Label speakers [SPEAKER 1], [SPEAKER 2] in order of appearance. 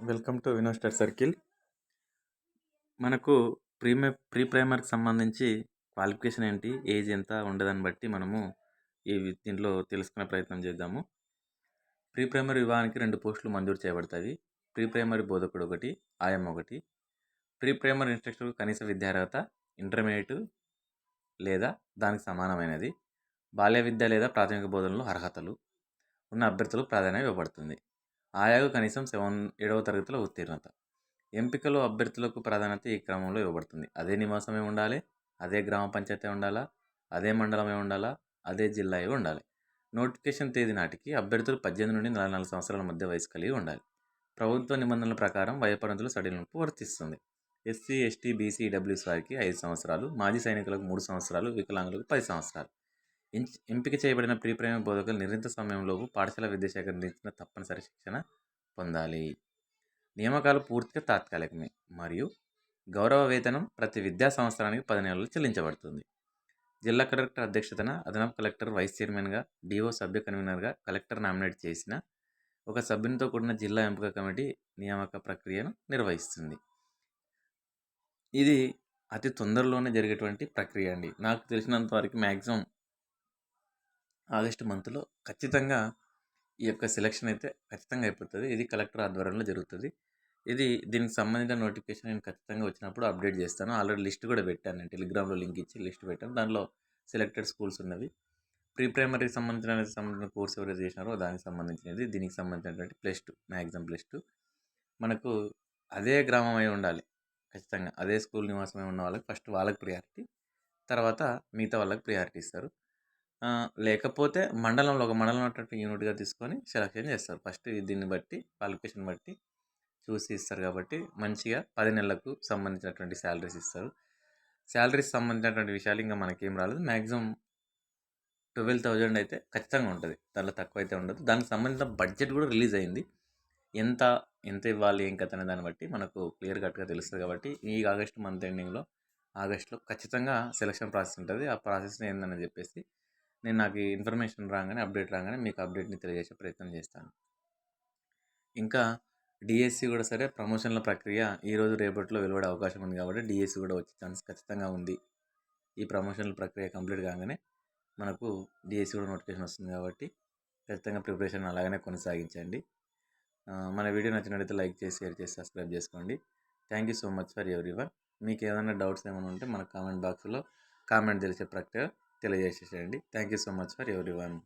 [SPEAKER 1] Welcome to investor circle. మనకు ప్రీమే pre ప్రైమర్కి సంబంధించి qualification ఏంటి ఏజ్ ఎంత ఉండదని బట్టి మనము ఈ దీంట్లో తెలుసుకునే ప్రయత్నం చేద్దాము. ప్రీ ప్రైమరీ విభాగానికి రెండు పోస్టులు మంజూరు చేయబడతాయి. ప్రీ ప్రైమరీ బోధకుడు ఒకటి ఆయం ఒకటి. ప్రీ ప్రైమరీ ఇన్స్ట్రక్టర్ కనీస విద్యార్హత ఇంటర్మీడియట్ లేదా దానికి సమానమైనది. బాల్య విద్య లేదా ప్రాథమిక బోధనలో అర్హతలు. ఉన్న అభ్యర్థులకు ప్రాధాన్యత ఇవ్వబడుతుంది. ఆయాకు కనీసం సెవెన్ ఏడవ తరగతిలో ఉత్తీర్ణత. ఎంపికలో అభ్యర్థులకు ప్రాధాన్యత ఈ క్రమంలో ఇవ్వబడుతుంది. అదే నివాసమే ఉండాలి అదే గ్రామ పంచాయతీ ఉండాలా అదే మండలమే ఉండాలా అదే జిల్లా ఉండాలి. నోటిఫికేషన్ తేదీ నాటికి అభ్యర్థులు పద్దెనిమిది నుండి నలభై నాలుగు సంవత్సరాల మధ్య వయసు కలిగి ఉండాలి. ప్రభుత్వ నిబంధనల ప్రకారం వయోపరిమితులు సడలింపు వర్తిస్తుంది. ఎస్సీ ఎస్టీ బీసీ డబ్ల్యూస్ వారికి ఐదు సంవత్సరాలు మాజీ సైనికులకు మూడు సంవత్సరాలు వికలాంగులకు పది సంవత్సరాలు. ఎంపిక చేయబడిన ప్రీప్రైమరీ బోధకులు నిర్ణీత సమయంలోపు పాఠశాల విద్యాశాఖ నిర్ణయించిన తప్పనిసరి శిక్షణ పొందాలి. నియామకాలు పూర్తిగా తాత్కాలికమే మరియు గౌరవ వేతనం ప్రతి విద్యా సంవత్సరానికి పది నెలలు చెల్లించబడుతుంది. జిల్లా కలెక్టర్ అధ్యక్షతన అదనపు కలెక్టర్ వైస్ చైర్మన్గా డిఓ సభ్య కన్వీనర్గా కలెక్టర్ నామినేట్ చేసిన ఒక సభ్యునితో కూడిన జిల్లా ఎంపిక కమిటీ నియామక ప్రక్రియను నిర్వహిస్తుంది. ఇది అతి తొందరలోనే జరిగేటువంటి ప్రక్రియ అండి. నాకు తెలిసినంత వరకు మ్యాక్సిమం ఆగస్టు మంత్లో ఖచ్చితంగా ఈ యొక్క సెలక్షన్ అయితే ఖచ్చితంగా అయిపోతుంది. ఇది కలెక్టర్ ఆధ్వర్యంలో జరుగుతుంది. ఇది దీనికి సంబంధించిన నోటిఫికేషన్ నేను ఖచ్చితంగా వచ్చినప్పుడు అప్డేట్ చేస్తాను. ఆల్రెడీ లిస్ట్ కూడా పెట్టాను నేను. టెలిగ్రామ్లో లింక్ ఇచ్చి లిస్ట్ పెట్టాను. దానిలో సెలెక్టెడ్ స్కూల్స్ ఉన్నవి. ప్రీ ప్రైమరీకి సంబంధించిన సంబంధించిన కోర్స్ ఎవరైతే చేసినారో దానికి సంబంధించినది. దీనికి సంబంధించినటువంటి plus two maximum plus two. మనకు అదే గ్రామం అయి ఉండాలి. ఖచ్చితంగా అదే స్కూల్ నివాసమై ఉన్న వాళ్ళకి ఫస్ట్ వాళ్ళకి ప్రియారిటీ. తర్వాత మిగతా వాళ్ళకి ప్రియారిటీ ఇస్తారు. లేకపోతే మండలంలో ఒక మండలం అటువంటి యూనిట్గా తీసుకొని సెలక్షన్ చేస్తారు. ఫస్ట్ దీన్ని బట్టి క్వాలిఫికేషన్ బట్టి చూసి ఇస్తారు కాబట్టి మంచిగా పది నెలలకు సంబంధించినటువంటి శాలరీస్ ఇస్తారు. శాలరీస్ సంబంధించినటువంటి విషయాలు ఇంకా మనకేం రాలేదు. మ్యాక్సిమం ట్వెల్వ్ థౌజండ్ అయితే ఖచ్చితంగా ఉంటుంది. దాంట్లో తక్కువ అయితే ఉండదు. దానికి సంబంధించిన బడ్జెట్ కూడా రిలీజ్ అయింది. ఎంత ఎంత ఇవ్వాలి ఏం కథ అనే దాన్ని బట్టి మనకు క్లియర్ కట్గా తెలుస్తుంది కాబట్టి ఈ ఆగస్ట్ మంత్ ఎండింగ్లో ఆగస్ట్లో ఖచ్చితంగా సెలక్షన్ ప్రాసెస్ ఉంటుంది. ఆ ప్రాసెస్ ఏందని చెప్పేసి నేను నాకు ఇన్ఫర్మేషన్ రాగానే అప్డేట్ రాగానే మీకు అప్డేట్ని తెలియజేసే ప్రయత్నం చేస్తాను. ఇంకా డిఎస్సి కూడా సరే ప్రమోషన్ల ప్రక్రియ ఈరోజు రేపట్లో వెలువడే అవకాశం ఉంది కాబట్టి డిఎస్సి కూడా వచ్చే ఛాన్స్ ఖచ్చితంగా ఉంది. ఈ ప్రమోషన్ల ప్రక్రియ కంప్లీట్ కాగానే మనకు డిఎస్సి కూడా నోటిఫికేషన్ వస్తుంది కాబట్టి ఖచ్చితంగా ప్రిపరేషన్ అలాగనే కొనసాగించండి. మన వీడియో నచ్చినట్లయితే లైక్ చేసి షేర్ చేసి సబ్స్క్రైబ్ చేసుకోండి. Thank you so much for every one మీకు ఏదైనా డౌట్స్ ఏమైనా ఉంటే మన కామెంట్ బాక్స్లో కామెంట్ తెలిసే ప్రక్రియ తెలియజేసేసేయండి. Thank you so much for every one